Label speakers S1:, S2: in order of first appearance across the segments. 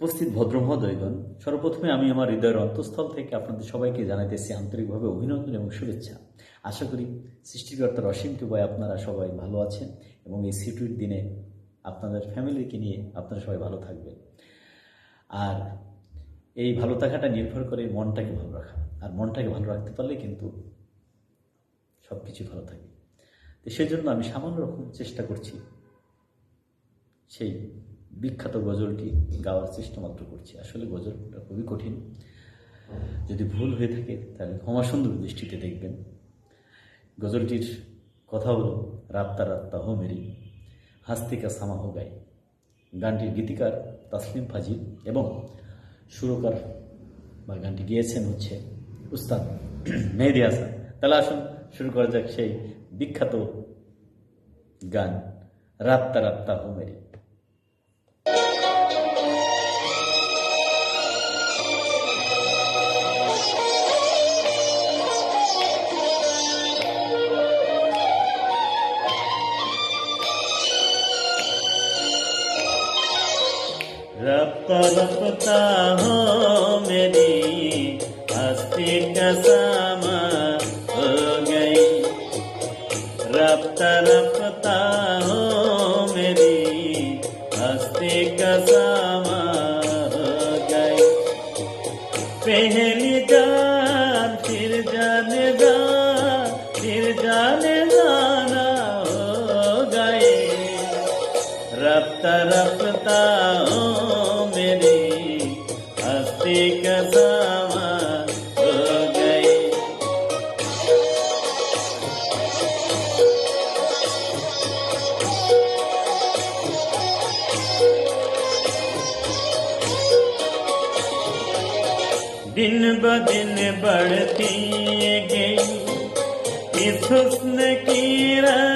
S1: উপস্থিত ভদ্রমহোদয়গণ, সর্বপ্রথমে আমি আমার হৃদয়ের অন্তঃস্থল থেকে আপনাদের সবাইকে জানাইতেছি আন্তরিকভাবে অভিনন্দন এবং শুভেচ্ছা। আশা করি সৃষ্টিকর্তার অসীম কৃপায় আপনারা সবাই ভালো আছেন এবং এই সিটুর দিনে আপনাদের ফ্যামিলিকে নিয়ে আপনারা সবাই ভালো থাকবেন। আর এই ভালো থাকাটা নির্ভর করে মনটাকে ভালো রাখা। আর মনটাকে ভালো রাখতে পারলে কিন্তু সব কিছু ভালো থাকে। তো সেই জন্য আমি সামান্য রকম চেষ্টা করছি সেই বিখ্যাত গজলটি গাওয়ার চেষ্টা মাত্র করছি। আসলে গজলটা খুবই কঠিন। যদি ভুল হয়ে থাকে, তাহলে ক্ষমা সুন্দর দৃষ্টিতে দেখবেন। গজলটির কথা হলো, রাত্তা রাত্তা হো মেরি হাস্তিকা সামা হো গাই। গানটির গীতিকার তাসলিম ফাজিল এবং সুরকার বা গানটি গিয়েছেন হচ্ছে উস্তাদ মেহেদি হাসান। তাহলে আসুন, শুরু করা যাক সেই বিখ্যাত গান, রাত্তা রাত্তা হো মেরি। रफ्ता रफ्ता हो रफ्ता रफ्ता हो मेरी हस्ती का सामा हो गई। दिन ब दिन बढ़ती गई। इस हुस्न की रानाइया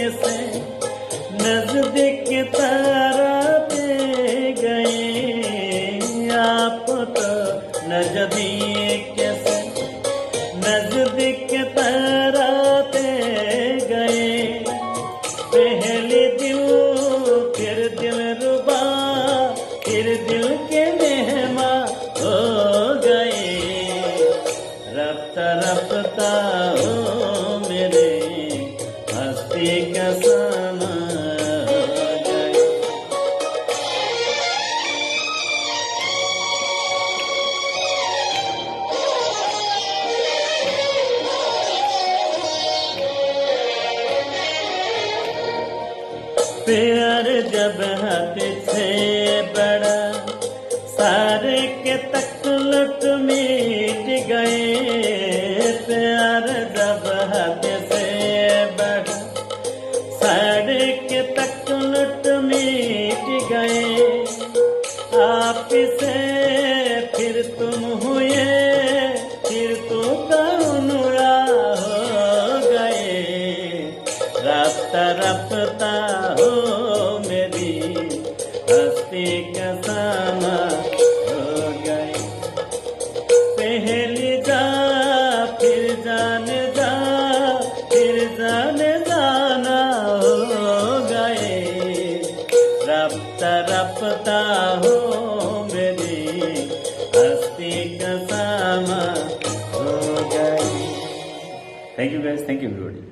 S1: से नज़दीक तारा पे गए। आप तो नज़दीक से नज़दीक तारा पे गए। पहले दिल, फिर दिल रुबा, फिर दिल के मेहमा हो गए। रफ्ता रफ्ता हो मेरे प्यार जब हाथ से बड़ा सारे के तक लुट मिट गए प्यार जब हाथ से बड़ा सारे के तक लुट मीट गए। आप से फिर तुम हुए, फिर तो करुणा हो गए। रास्ता रफ्ता हो मेरी हस्ती का Thank you guys. Thank you everybody.